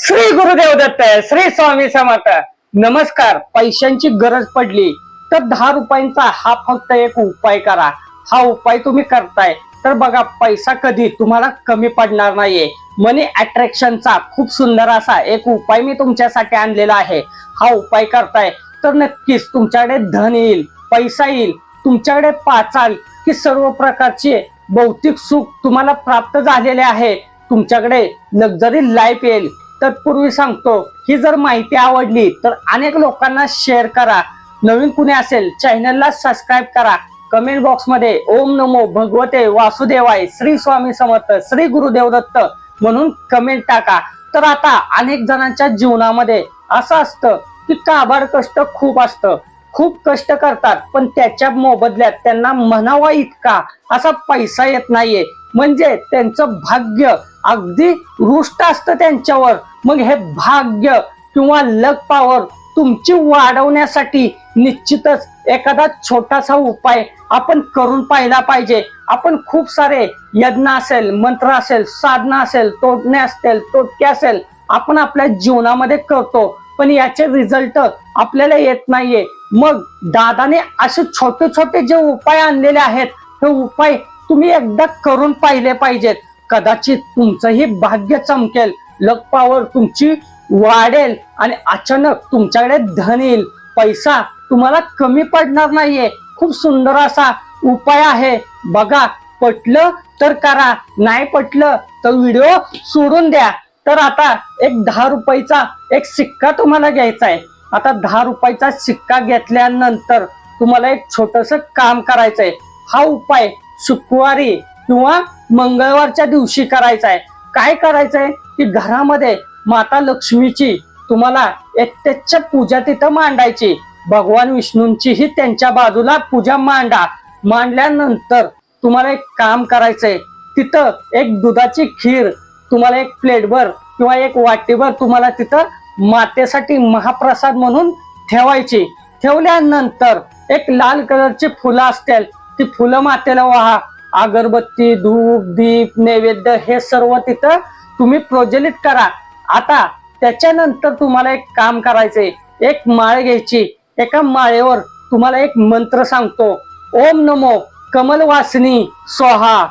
श्री गुरुदेव दत्त श्री स्वामी समर्थ नमस्कार पैशांची गरज पडली तर दहा रुपयांचा हा फक्त एक उपाय करा. हा उपाय तुम्ही करताय तर बघा पैसा कधी तुम्हाला कमी पडणार नाहीये. मनी अट्रॅक्शनचा खूप सुंदर असा एक उपाय मी तुमच्यासाठी आणलेला आहे. हा उपाय करताय तर नक्कीच तुमच्याकडे धन येईल पैसा येईल तुमच्याकडे पाचाल की सर्व प्रकारचे भौतिक सुख तुम्हाला प्राप्त झालेले आहे. तुमच्याकडे लक्झरी लाईफ येईल. तत्पूर्वी सांगतो ही जर माहिती आवडली तर अनेक लोकांना शेअर करा. नवीन कुणी असेल चॅनलला सबस्क्राईब करा. कमेंट बॉक्समध्ये ओम नमो भगवते वासुदेवाय श्री स्वामी समर्थ श्री गुरुदेव दत्त म्हणून कमेंट टाका. तर आता अनेक जणांच्या जीवनामध्ये असं असतं की काबाड कष्ट खूप असतं. खूप कष्ट करतात पण त्याच्या मोबदल्यात त्यांना म्हणावा इतका असा पैसा येत नाहीये. म्हणजे त्यांचं भाग्य अगदी रुष्ट असतं त्यांच्यावर. मग हे भाग्य किंवा लक पॉवर तुमची वाढवण्यासाठी निश्चितच एखादा छोटासा उपाय आपण करून पाहिला पाहिजे. आपण खूप सारे यज्ञ असेल मंत्र असेल साधना असेल तोडणे असतील तोटके असेल आपण आपल्या जीवनामध्ये करतो. पण याचे रिझल्ट आपल्याला येत नाहीये. मग दादाने असे छोटे छोटे जे उपाय आणलेले आहेत हे उपाय तुम्ही एकदा करून पाहिले पाहिजेत. कदाचित तुमचंही भाग्य चमकेल. लक पॉवर तुमची वाढेल आणि अचानक तुमच्याकडे धन येईल. पैसा तुम्हाला कमी पडणार नाहीये. खूप सुंदर असा उपाय आहे. बघा पटलं तर करा. नाही पटलं तर व्हिडिओ सोडून द्या. तर आता एक दहा रुपयाचा एक सिक्का तुम्हाला घ्यायचा आहे. आता दहा रुपयाचा सिक्का घेतल्यानंतर तुम्हाला एक छोटस काम करायचंय. हा उपाय शुक्रवारी किंवा मंगळवारच्या दिवशी करायचा आहे काय करायचंय? की घरामध्ये माता लक्ष्मीची तुम्हाला एकट्याच्या पूजा तिथं मांडायची. भगवान विष्णूंचीही त्यांच्या बाजूला पूजा मांडा मांडल्यानंतर तुम्हाला एक काम करायचंय. तिथं एक दुधाची खीर तुम्हाला एक प्लेटभर किंवा एक वाटीभर तुम्हाला तिथं मातेसाठी महाप्रसाद म्हणून ठेवायची. ठेवल्यानंतर एक लाल कलरची फुलं असतील ती फुलं मातेला वाहा अगरबत्ती धूप दीप नैवेद्य हे सर्व तिथं तुम्ही प्रज्वलित करा. आता त्याच्यानंतर तुम्हाला एक काम करायचंय. एक माळ घ्यायची. एका माळेवर तुम्हाला एक मंत्र सांगतो. ओम नमो कमलवासिनी स्वाहा.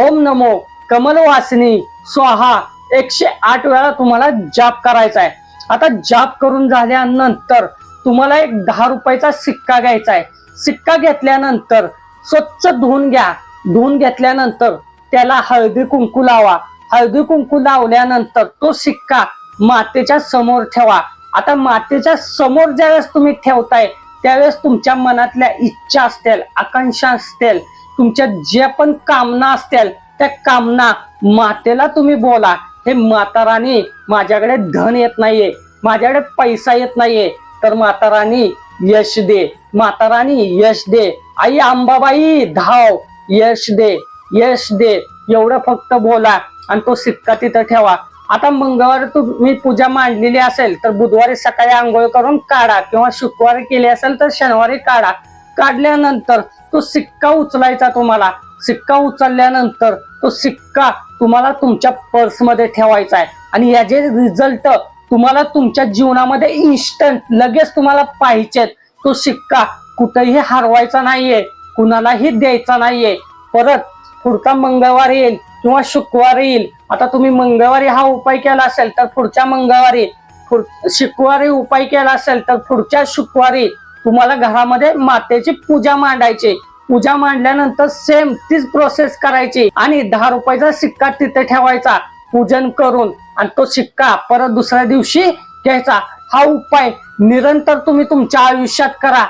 ओम नमो कमलवासिनी स्वाहा. एकशे आठ वेळा तुम्हाला जाप करायचा आहे आता जाप करून झाल्यानंतर तुम्हाला एक दहा रुपयाचा सिक्का घ्यायचा आहे सिक्का घेतल्यानंतर स्वच्छ धुवून घ्या. धुवून घेतल्यानंतर त्याला हळदी कुंकू लावा. हळदी कुंकू लावल्यानंतर तो सिक्का मातेच्या समोर ठेवा. आता मातेच्या समोर ज्यावेळेस तुम्ही ठेवताय त्यावेळेस तुमच्या मनातल्या इच्छा असतील आकांक्षा असतील तुमच्या ज्या पण कामना असतील त्या कामना मातेला तुम्ही बोला. हे माताराणी माझ्याकडे धन येत नाहीये माझ्याकडे पैसा येत नाहीये. तर माताराणी यश दे. माता राणी यश दे. आई अंबाबाई धाव. यश दे. यश दे. एवढं फक्त बोला आणि तो सिक्का तिथं ठेवा. आता मंगळवारी तुम्ही पूजा मांडलेली असेल तर बुधवारी सकाळी आंघोळ करून काढा किंवा शुक्रवारी केली असेल तर शनिवारी काढा. काढल्यानंतर तो सिक्का उचलायचा तुम्हाला. सिक्का उचलल्यानंतर तो सिक्का तुम्हाला तुमच्या पर्समध्ये ठेवायचा आहे. आणि याचे रिझल्ट तुम्हाला तुमच्या जीवनामध्ये इन्स्टंट लगेच तुम्हाला पाहिजेत. तो शिक्का कुठेही हरवायचा नाहीये कुणालाही द्यायचा नाहीये. परत पुढचा मंगळवार येईल किंवा शुक्रवार येईल. आता तुम्ही मंगळवारी हा उपाय केला असेल तर पुढच्या मंगळवारी शुक्रवारी उपाय केला असेल तर पुढच्या शुक्रवारी तुम्हाला घरामध्ये मातेची पूजा मांडायची. पूजा मांडल्यानंतर सेम तीच प्रोसेस करायची. आणि दहा रुपयाचा सिक्का तिथे ठेवायचा. पूजन करून आणि तो शिक्का परत दुसऱ्या दिवशी घ्यायचा. हा उपाय निरंतर तुम्ही तुमच्या आयुष्यात करा.